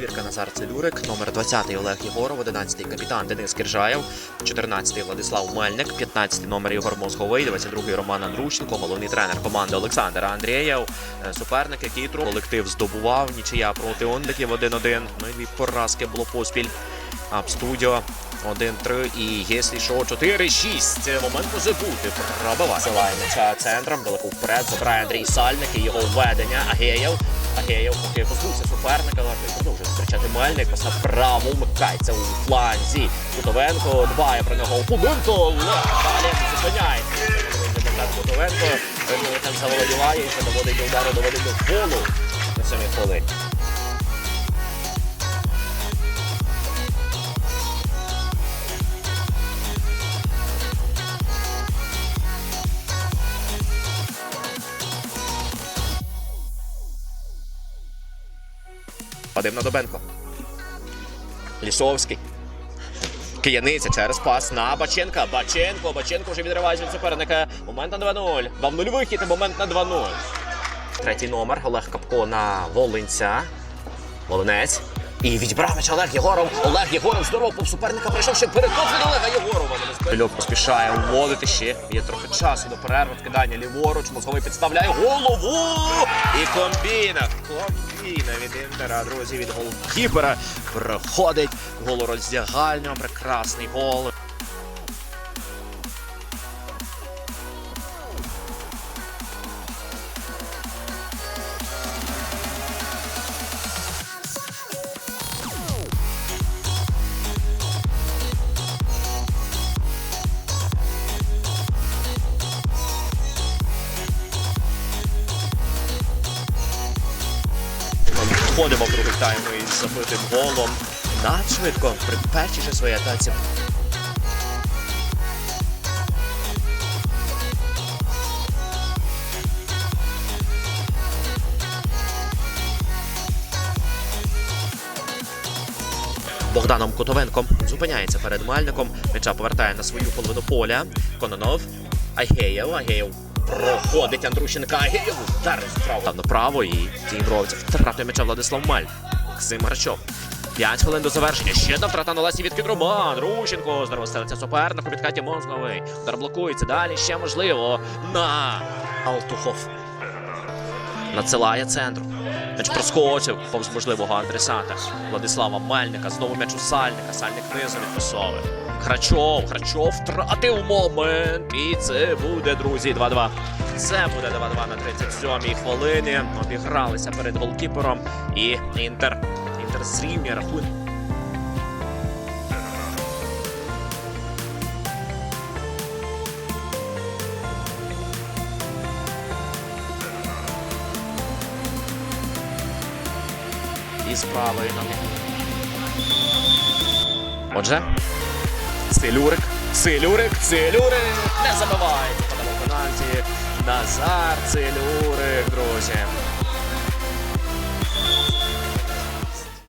четвірка Назар Целюрик, номер 20 Олег Єгоров, 11 капітан Денис Киржаєв, 14 Владислав Мельник, 15 номер Ігор Мозговий, 22 Роман Андрущенко, головний тренер команди Олександр Андрієв. Е, Суперник, який тру колектив здобував, нічия проти Ондиків 1-1. Ну і дві поразки було поспіль. Абстудіо 1-3 і якщо що 4-6. Момент може бути. Пробиває. Силає м'яча центром, далеко вперед. Забирає Андрій Сальник і його введення. Агеєв. Агеєв поки позбувся суперника, але продовжує зустрічати Мельник. Пас направо вмикається у фланзі. Кутовенко дбає про нього. Опоненто. Далі зупиняє. Кутовенко. Там заволодіває і ще доводить до удару, доводить до голу на самій хвилині. Вадим Надобенко. Лісовський. Кияниця через пас на Баченка. Баченко. Баченко вже відривається від суперника. Момент на 2-0. Вам нуль вихід і момент на 2-0. Третій номер. Олег Капко на Волинця. Волинець. І відібрав Олег Єгоров. Олег Єгоров здорово по суперника прийшов ще переход від Олега Єгорова. Льов поспішає вводити ще. Є трохи часу до перерви. Вкидання ліворуч. Мозговий підставляє голову. І комбіна. Комбіна від Інтера. Друзі, від голкіпера. Проходить голороздягальню. Прекрасний гол. Входимо в другий тайм із забитим голом. Надшвидко при першій же своїй атаці. Богданом Котовенком зупиняється перед Мальником. М'яча повертає на свою половину поля. Кононов. Агеєв. Агеєв проходить Андрущенка. Агеєв. Удар справа Там направо і тім Ровця Втратує м'яча Владислав Маль. Максим Гарчов. П'ять хвилин до завершення. Ще одна втрата на лесі від Роман. Андрущенко. Здорово селиться суперник у підкаті Мозговий. Удар блокується. Далі ще можливо. На Алтухов. Надсилає центру. М'яч проскочив повз можливого адресата. Владислава Мельника. Знову м'яч у Сальника. Сальник низу відпасовує. Храчов, Храчов втратив момент. І це буде, друзі, 2-2. Це буде 2-2 на 37-й хвилині. Обігралися перед голкіпером. І Інтер. Інтер зрівнює рахунок. І з правої ноги. Отже, Целюрик, Целюрик, Целюрик не забиває. Подамо пенальті. Назар Целюрик, друзі.